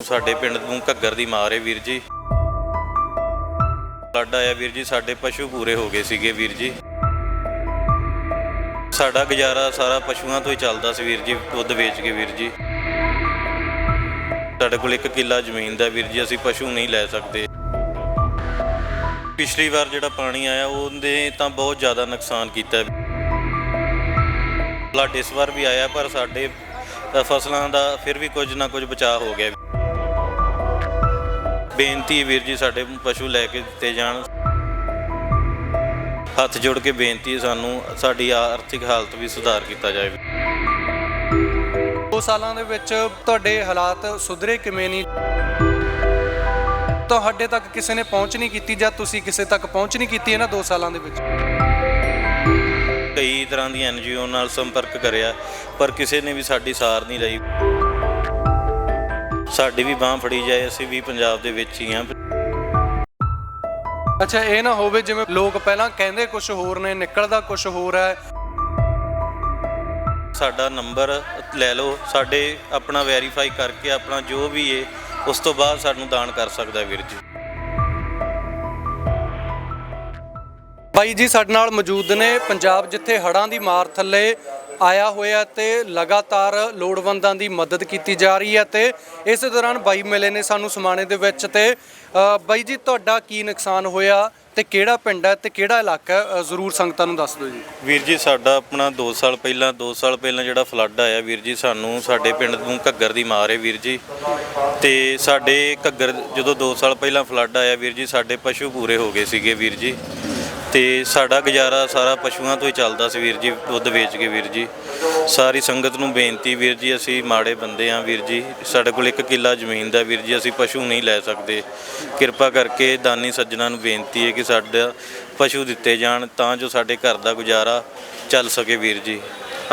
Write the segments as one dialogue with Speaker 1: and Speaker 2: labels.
Speaker 1: ਸਾਡੇ ਪਿੰਡ ਨੂੰ ਘੱਗਰ ਦੀ ਮਾਰ ਹੈ ਵੀਰ ਜੀ। ਫਲੱਡ ਆਇਆ ਵੀਰ ਜੀ, ਸਾਡੇ ਪਸ਼ੂ ਪੂਰੇ ਹੋ ਗਏ ਸੀਗੇ ਵੀਰ ਜੀ। ਸਾਡਾ ਗੁਜ਼ਾਰਾ ਸਾਰਾ ਪਸ਼ੂਆਂ ਤੋਂ ਹੀ ਚੱਲਦਾ ਸੀ ਵੀਰ ਜੀ, ਦੁੱਧ ਵੇਚ ਕੇ ਵੀਰ ਜੀ। ਸਾਡੇ ਕੋਲ ਇੱਕ ਕਿੱਲਾ ਜ਼ਮੀਨ ਦਾ ਵੀਰ ਜੀ, ਅਸੀਂ ਪਸ਼ੂ ਨਹੀਂ ਲੈ ਸਕਦੇ। ਪਿਛਲੀ ਵਾਰ ਜਿਹੜਾ ਪਾਣੀ ਆਇਆ ਉਹਨੇ ਤਾਂ ਬਹੁਤ ਜ਼ਿਆਦਾ ਨੁਕਸਾਨ ਕੀਤਾ। ਫਲੱਡ ਇਸ ਵਾਰ ਵੀ ਆਇਆ, ਪਰ ਸਾਡੇ ਫਸਲਾਂ ਦਾ ਫਿਰ ਵੀ ਕੁਝ ਨਾ ਕੁਝ ਬਚਾਅ ਹੋ ਗਿਆ। ਬੇਨਤੀ ਵੀਰ ਜੀ ਸਾਡੇ ਪਸ਼ੂ ਲੈ ਕੇ ਦਿੱਤੇ ਜਾਣ। ਹੱਥ ਜੋੜ ਕੇ ਬੇਨਤੀ ਹੈ ਸਾਨੂੰ ਸਾਡੀ ਆਰਥਿਕ ਹਾਲਤ ਵੀ ਸੁਧਾਰ ਕੀਤਾ ਜਾਵੇ।
Speaker 2: ਦੋ ਸਾਲਾਂ ਦੇ ਵਿੱਚ ਤੁਹਾਡੇ ਹਾਲਾਤ ਸੁਧਰੇ ਕਿਵੇਂ ਨਹੀਂ? ਤੁਹਾਡੇ ਤੱਕ ਕਿਸੇ ਨੇ ਪਹੁੰਚ ਨਹੀਂ ਕੀਤੀ ਜਾਂ ਤੁਸੀਂ ਕਿਸੇ ਤੱਕ ਪਹੁੰਚ ਨਹੀਂ ਕੀਤੀ ਇਹਨਾਂ ਦੋ ਸਾਲਾਂ ਦੇ ਵਿੱਚ?
Speaker 1: ਕਈ ਤਰ੍ਹਾਂ ਦੀਆਂ ਐਨਜੀਓ ਨਾਲ ਸੰਪਰਕ ਕਰਿਆ ਪਰ ਕਿਸੇ ਨੇ ਵੀ ਸਾਡੀ ਸਾਰ ਨਹੀਂ ਲਈ। ਸਾਡੀ ਵੀ ਬਾਹ ਫੜੀ ਜਾਏ ਅਸੀਂ ਵੀ ਪੰਜਾਬ ਦੇ ਵਿੱਚ ਹੀ ਹਾਂ।
Speaker 2: ਅੱਛਾ ਇਹ ਨਾ ਹੋਵੇ ਜਿਵੇਂ ਲੋਕ ਪਹਿਲਾਂ ਕਹਿੰਦੇ ਕੁਝ ਹੋਰ ਨੇ ਨਿਕਲਦਾ ਕੁਝ ਹੋਰ ਹੈ।
Speaker 1: ਸਾਡਾ ਨੰਬਰ ਲੈ ਲਓ ਸਾਡੇ ਆਪਣਾ ਵੈਰੀਫਾਈ ਕਰਕੇ ਆਪਣਾ ਜੋ ਵੀ ਏ ਉਸ ਤੋਂ ਬਾਅਦ ਸਾਨੂੰ ਦਾਨ ਕਰ ਸਕਦਾ ਵੀਰ ਜੀ।
Speaker 2: ਬਾਈ ਜੀ ਸਾਡੇ ਨਾਲ ਮੌਜੂਦ ਨੇ ਪੰਜਾਬ ਜਿੱਥੇ ਹੜ੍ਹਾਂ ਦੀ ਮਾਰ ਥੱਲੇ ਆਇਆ ਹੋਇਆ ਤੇ ਲਗਾਤਾਰ ਲੋੜਵੰਦਾਂ ਦੀ ਮਦਦ ਕੀਤੀ ਜਾ ਰਹੀ ਹੈ ਤੇ ਇਸ ਦੌਰਾਨ ਬਾਈ ਮਿਲੇ ਨੇ ਸਾਨੂੰ ਸਮਾਣੇ ਦੇ ਵਿੱਚ ਤੇ ਬਾਈ ਜੀ, ਤੁਹਾਡਾ ਕੀ ਨੁਕਸਾਨ ਹੋਇਆ ਤੇ ਕਿਹੜਾ ਪਿੰਡ ਹੈ ਤੇ ਕਿਹੜਾ ਇਲਾਕਾ ਹੈ? ਜ਼ਰੂਰ ਸੰਗਤਾਂ ਨੂੰ ਦੱਸ ਦਿਓ ਜੀ।
Speaker 1: ਵੀਰ ਜੀ, ਸਾਡਾ ਆਪਣਾ 2 ਸਾਲ ਪਹਿਲਾਂ 2 ਸਾਲ ਪਹਿਲਾਂ ਜਿਹੜਾ ਫਲੱਡ ਆਇਆ ਵੀਰ ਜੀ, ਸਾਨੂੰ ਸਾਡੇ ਪਿੰਡ ਨੂੰ ਘੱਗਰ ਦੀ ਮਾਰ ਹੈ ਵੀਰ ਜੀ। ਤੇ ਸਾਡੇ ਘੱਗਰ ਜਦੋਂ 2 ਸਾਲ ਪਹਿਲਾਂ ਫਲੱਡ ਆਇਆ ਵੀਰ ਜੀ, ਸਾਡੇ ਪਸ਼ੂ ਪੂਰੇ ਹੋ ਗਏ ਸੀਗੇ ਵੀਰ ਜੀ। ਤੇ ਸਾਡਾ ਗੁਜ਼ਾਰਾ ਸਾਰਾ ਪਸ਼ੂਆਂ ਤੋਂ ਹੀ ਚੱਲਦਾ ਸੀ ਵੀਰ ਜੀ, ਦੁੱਧ ਵੇਚ ਕੇ ਵੀਰ ਜੀ। ਸਾਰੀ ਸੰਗਤ ਨੂੰ ਬੇਨਤੀ ਵੀਰ ਜੀ, ਅਸੀਂ ਮਾੜੇ ਬੰਦੇ ਆਂ ਵੀਰ ਜੀ। ਸਾਡੇ ਕੋਲ ਇੱਕ ਕਿੱਲਾ ਜ਼ਮੀਨ ਦਾ ਵੀਰ ਜੀ, ਅਸੀਂ ਪਸ਼ੂ ਨਹੀਂ ਲੈ ਸਕਦੇ। ਕਿਰਪਾ ਕਰਕੇ ਦਾਨੀ ਸੱਜਣਾ ਨੂੰ ਬੇਨਤੀ ਹੈ ਕਿ ਸਾਡਾ ਪਸ਼ੂ ਦਿੱਤੇ ਜਾਣ ਤਾਂ ਜੋ ਸਾਡੇ ਘਰ ਦਾ ਗੁਜ਼ਾਰਾ ਚੱਲ ਸਕੇ ਵੀਰ ਜੀ।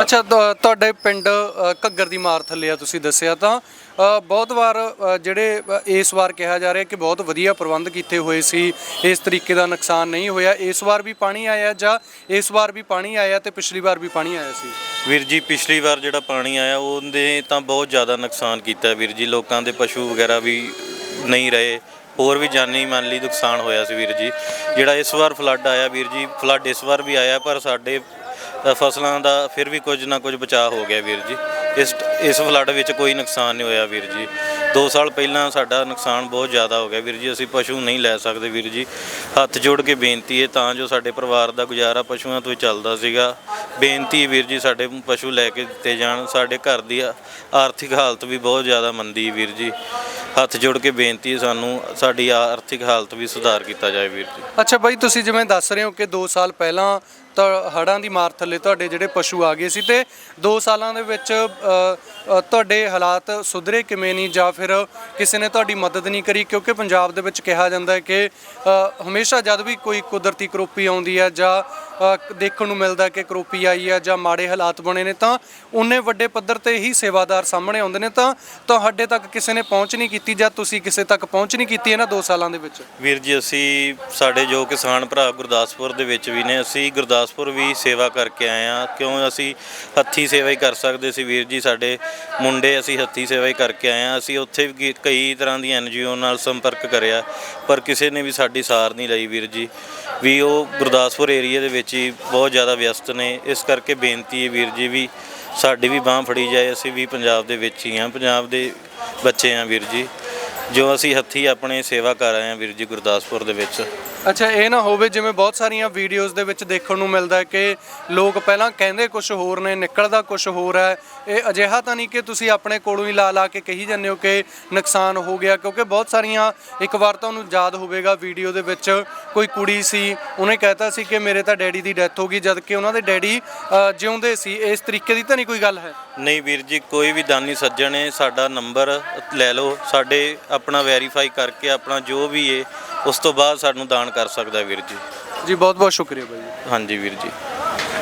Speaker 2: ਅੱਛਾ ਤੁ- ਤੁਹਾਡੇ ਪਿੰਡ ਅ, ਘੱਗਰ ਦੀ ਮਾਰ ਥੱਲੇ ਆ ਤੁਸੀਂ ਦੱਸਿਆ ਤਾਂ। ਅ, ਬਹੁਤ ਵਾਰ ਅ, ਜਿਹੜੇ ਅ, ਇਸ ਵਾਰ ਕਿਹਾ ਜਾ ਰਿਹਾ ਕਿ ਬਹੁਤ ਵਧੀਆ ਪ੍ਰਬੰਧ ਕੀਤੇ ਹੋਏ ਸੀ। ਇਸ ਤਰੀਕੇ ਦਾ ਨੁਕਸਾਨ ਨਹੀਂ ਹੋਇਆ। ਇਸ ਵਾਰ ਵੀ ਪਾਣੀ ਆਇਆ ਜਾਂ ਇਸ ਵਾਰ ਵੀ ਪਾਣੀ ਆਇਆ ਤੇ ਪਿਛਲੀ ਵਾਰ ਵੀ ਪਾਣੀ ਆਇਆ ਸੀ?
Speaker 1: ਵੀਰ ਜੀ ਪਿਛਲੀ ਵਾਰ ਜਿਹੜਾ ਪਾਣੀ ਆਇਆ ਉਹਨੇ ਤਾਂ ਬਹੁਤ ਜ਼ਿਆਦਾ ਨੁਕਸਾਨ ਕੀਤਾ ਵੀਰ ਜੀ। ਲੋਕਾਂ ਦੇ ਪਸ਼ੂ ਵਗੈਰਾ ਵੀ ਨਹੀਂ ਰਹੇ। ਹੋਰ ਵੀ ਜਾਨੀ ਮਾਲੀ ਨੁਕਸਾਨ ਹੋਇਆ ਸੀ ਵੀਰ ਜੀ। ਜਿਹੜਾ ਇਸ ਵਾਰ ਫਲੱਡ ਆਇਆ ਵੀਰ ਜੀ ਫਲੱਡ ਇਸ ਵਾਰ ਵੀ ਆਇਆ ਪਰ ਸਾਡੇ ਅ, ਫਸਲਾਂ ਦਾ ਫਿਰ ਵੀ ਕੁਝ ਨਾ ਕੁਝ ਬਚਾਅ ਹੋ ਗਿਆ ਵੀਰ ਜੀ। ਇਸ ਇਸ ਫਲੱਡ ਵਿੱਚ ਕੋਈ ਨੁਕਸਾਨ ਨਹੀਂ ਹੋਇਆ ਵੀਰ ਜੀ। 2 ਸਾਲ ਪਹਿਲਾਂ ਸਾਡਾ ਨੁਕਸਾਨ ਬਹੁਤ ਜ਼ਿਆਦਾ ਹੋ ਗਿਆ ਵੀਰ ਜੀ। ਅਸੀਂ ਪਸ਼ੂ ਨਹੀਂ ਲੈ ਸਕਦੇ ਵੀਰ ਜੀ। ਹੱਥ ਜੋੜ ਕੇ ਬੇਨਤੀ ਹੈ ਤਾਂ ਜੋ ਸਾਡੇ ਪਰਿਵਾਰ ਦਾ ਗੁਜ਼ਾਰਾ ਪਸ਼ੂਆਂ ਤੋਂ ਹੀ ਚੱਲਦਾ ਸੀਗਾ। ਬੇਨਤੀ ਹੈ ਵੀਰ ਜੀ ਸਾਡੇ ਪਸ਼ੂ ਲੈ ਕੇ ਦਿੱਤੇ ਜਾਣ। ਸਾਡੇ ਘਰ ਦੀ ਆਰਥਿਕ ਹਾਲਤ ਵੀ ਬਹੁਤ ਜ਼ਿਆਦਾ ਮੰਦੀ ਵੀਰ ਜੀ। ਹੱਥ ਜੋੜ ਕੇ ਬੇਨਤੀ ਹੈ ਸਾਨੂੰ, ਸਾਡੀ ਆਰਥਿਕ ਹਾਲਤ ਵੀ ਸੁਧਾਰ ਕੀਤਾ ਜਾਏ ਵੀਰ ਜੀ।
Speaker 2: ਅੱਛਾ ਬਾਈ, ਤੁਸੀਂ ਜਿਵੇਂ ਦੱਸ ਰਹੇ ਹੋ ਕਿ 2 ਸਾਲ ਪਹਿਲਾਂ ਤਾਂ ਹੜ੍ਹਾਂ ਦੀ ਮਾਰ ਥੱਲੇ ਤੁਹਾਡੇ ਜਿਹੜੇ ਪਸ਼ੂ ਆ ਗਏ ਸੀ ਤੇ 2 ਸਾਲਾਂ ਦੇ ਵਿੱਚ ਤੁਹਾਡੇ ਹਾਲਾਤ ਸੁਧਰੇ ਕਿਵੇਂ ਨਹੀਂ ਜਾਂ ਫਿਰ ਕਿਸੇ ਨੇ ਤੁਹਾਡੀ ਮਦਦ ਨਹੀਂ ਕਰੀ? ਕਿਉਂਕਿ ਪੰਜਾਬ ਦੇ ਵਿੱਚ ਕਿਹਾ ਜਾਂਦਾ ਹੈ ਕਿ ਹਮੇਸ਼ਾ ਜਦ ਵੀ ਕੋਈ ਕੁਦਰਤੀ ਕਰੋਪੀ ਆਉਂਦੀ ਹੈ ਜਾਂ ਦੇਖਣ ਨੂੰ ਮਿਲਦਾ ਕਿ ਕਰੋਪੀ ਆਈ ਆ ਜਾਂ ਮਾੜੇ ਹਾਲਾਤ ਬਣੇ ਨੇ, ਤਾਂ ਉਹਨੇ ਵੱਡੇ ਪੱਧਰ ਤੇ ਹੀ ਸੇਵਾਦਾਰ ਸਾਹਮਣੇ ਆਉਂਦੇ ਨੇ, ਤਾਂ ਤੁਹਾਡੇ ਤੱਕ ਕਿਸੇ ਨੇ ਪਹੁੰਚ ਨਹੀਂ ਕੀਤੀ ਜਾਂ ਤੁਸੀਂ ਕਿਸੇ ਤੱਕ ਪਹੁੰਚ ਨਹੀਂ ਕੀਤੀ ਇਹਨਾਂ 2 ਸਾਲਾਂ ਦੇ ਵਿੱਚ?
Speaker 1: ਵੀਰ ਜੀ, ਅਸੀਂ ਸਾਡੇ ਜੋ ਕਿਸਾਨ ਭਰਾ ਗੁਰਦਾਸਪੁਰ ਦੇ ਵਿੱਚ ਵੀ ਨੇ, ਅਸੀਂ ਗੁਰਦਾਸਪੁਰ ਵੀ ਸੇਵਾ ਕਰਕੇ ਆਏ ਆ ਕਿਉਂ ਅਸੀਂ ਹੱਥੀ ਸੇਵਾ ਹੀ ਕਰ ਸਕਦੇ ਸੀ ਵੀਰ ਜੀ, ਸਾਡੇ ਮੁੰਡੇ ਅਸੀਂ ਹੱਥੀ ਸੇਵਾ ਹੀ ਕਰਕੇ ਆਏ ਆ ਅਸੀਂ ਉੱਥੇ ਵੀ ਕਈ ਤਰ੍ਹਾਂ ਦੀਆਂ ਐਨਜੀਓ ਨਾਲ ਸੰਪਰਕ ਕਰਿਆ, ਪਰ ਕਿਸੇ ਨੇ ਵੀ ਸਾਡੀ ਸਾਰ ਨਹੀਂ ਲਈ ਵੀਰ ਜੀ। ਵੀ ਉਹ ਗੁਰਦਾਸਪੁਰ ਏਰੀਆ ਦੇ ਵਿੱਚ ਹੀ ਬਹੁਤ ਜ਼ਿਆਦਾ ਵਿਅਸਤ ਨੇ। ਇਸ ਕਰਕੇ ਬੇਨਤੀ ਹੈ ਵੀਰ ਜੀ ਵੀ ਸਾਡੀ ਵੀ ਬਾਹ ਫੜੀ ਜਾਏ। ਅਸੀਂ ਵੀ ਪੰਜਾਬ ਦੇ ਵਿੱਚ ਹੀ ਹਾਂ, ਪੰਜਾਬ ਦੇ ਬੱਚੇ ਹਾਂ ਵੀਰ ਜੀ। ਜੋ ਅਸੀਂ ਹੱਥੀ ਆਪਣੇ ਸੇਵਾ ਕਰ ਰਹੇ ਹਾਂ ਵੀਰ ਜੀ ਗੁਰਦਾਸਪੁਰ ਦੇ ਵਿੱਚ।
Speaker 2: ਅੱਛਾ, ਇਹ ਨਾ ਹੋਵੇ ਜਿਵੇਂ ਬਹੁਤ ਸਾਰੀਆਂ ਵੀਡੀਓਜ਼ ਦੇ ਵਿੱਚ ਦੇਖਣ ਨੂੰ ਮਿਲਦਾ ਹੈ ਕਿ ਲੋਕ ਪਹਿਲਾਂ ਕਹਿੰਦੇ ਕੁਝ ਹੋਰ ਨੇ, ਨਿਕਲਦਾ ਕੁਝ ਹੋਰ ਹੈ। ਇਹ ਅਜਿਹਾ ਤਾਂ ਨਹੀਂ ਕਿ ਤੁਸੀਂ ਆਪਣੇ ਕੋਲੋਂ ਹੀ ਲਾ ਲਾ ਕੇ ਕਹੀ ਜਾਂਦੇ ਹੋ ਕਿ ਨੁਕਸਾਨ ਹੋ ਗਿਆ, ਕਿਉਂਕਿ ਬਹੁਤ ਸਾਰੀਆਂ, ਇੱਕ ਵਾਰ ਤਾਂ ਉਹਨੂੰ ਯਾਦ ਹੋਵੇਗਾ ਵੀਡੀਓ ਦੇ ਵਿੱਚ, ਕੋਈ ਕੁੜੀ ਸੀ, ਉਹਨੇ ਕਹਿਤਾ ਸੀ ਕਿ ਮੇਰੇ ਤਾਂ ਡੈਡੀ ਦੀ ਡੈਥ ਹੋ ਗਈ ਜਦ ਕਿ ਉਹਨਾਂ ਦੇ ਡੈਡੀ ਜਿਉਂਦੇ ਸੀ। ਇਸ ਤਰੀਕੇ ਦੀ ਤਾਂ ਨਹੀਂ ਕੋਈ ਗੱਲ ਹੈ?
Speaker 1: ਨਹੀਂ ਵੀਰ ਜੀ, ਕੋਈ ਵੀ ਦਾਨੀ ਸੱਜਣ ਹੈ, ਸਾਡਾ ਨੰਬਰ ਲੈ ਲਓ, ਸਾਡੇ ਆਪਣਾ ਵੈਰੀਫਾਈ ਕਰਕੇ ਆਪਣਾ ਜੋ ਵੀ ਹੈ ਉਸ ਤੋਂ ਬਾਅਦ ਸਾਨੂੰ ਦਾਨ ਕਰ ਸਕਦਾ ਵੀਰ ਜੀ।
Speaker 2: ਜੀ ਬਹੁਤ ਬਹੁਤ ਸ਼ੁਕਰੀਆ ਬਾਈ ਜੀ।
Speaker 1: ਹਾਂਜੀ ਵੀਰ ਜੀ।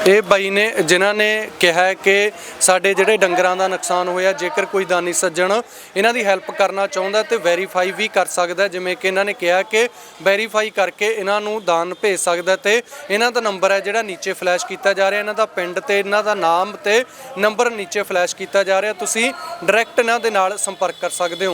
Speaker 2: ਇਹ ਬਾਈ ਨੇ ਜਿਨ੍ਹਾਂ ਨੇ ਕਿਹਾ ਹੈ ਕਿ ਸਾਡੇ ਜਿਹੜੇ ਡੰਗਰਾਂ ਦਾ ਨੁਕਸਾਨ ਹੋਇਆ ਜੇਕਰ ਕੋਈ ਦਾਨੀ ਸੱਜਣ ਇਹਨਾਂ ਦੀ ਹੈਲਪ ਕਰਨਾ ਚਾਹੁੰਦਾ ਤੇ ਵੈਰੀਫਾਈ ਵੀ ਕਰ ਸਕਦਾ ਜਿਵੇਂ ਕਿ ਇਹਨਾਂ ਨੇ ਕਿਹਾ ਕਿ ਵੈਰੀਫਾਈ ਕਰਕੇ ਇਹਨਾਂ ਨੂੰ ਦਾਨ ਭੇਜ ਸਕਦਾ ਤੇ ਇਹਨਾਂ ਦਾ ਨੰਬਰ ਹੈ ਜਿਹੜਾ ਨੀਚੇ ਫਲੈਸ਼ ਕੀਤਾ ਜਾ ਰਿਹਾ ਇਹਨਾਂ ਦਾ ਪਿੰਡ ਤੇ ਇਹਨਾਂ ਦਾ ਨਾਮ ਤੇ ਨੰਬਰ ਨੀਚੇ ਫਲੈਸ਼ ਕੀਤਾ ਜਾ ਰਿਹਾ। ਤੁਸੀਂ ਡਾਇਰੈਕਟ ਇਹਨਾਂ ਦੇ ਨਾਲ ਸੰਪਰਕ ਕਰ ਸਕਦੇ ਹੋ।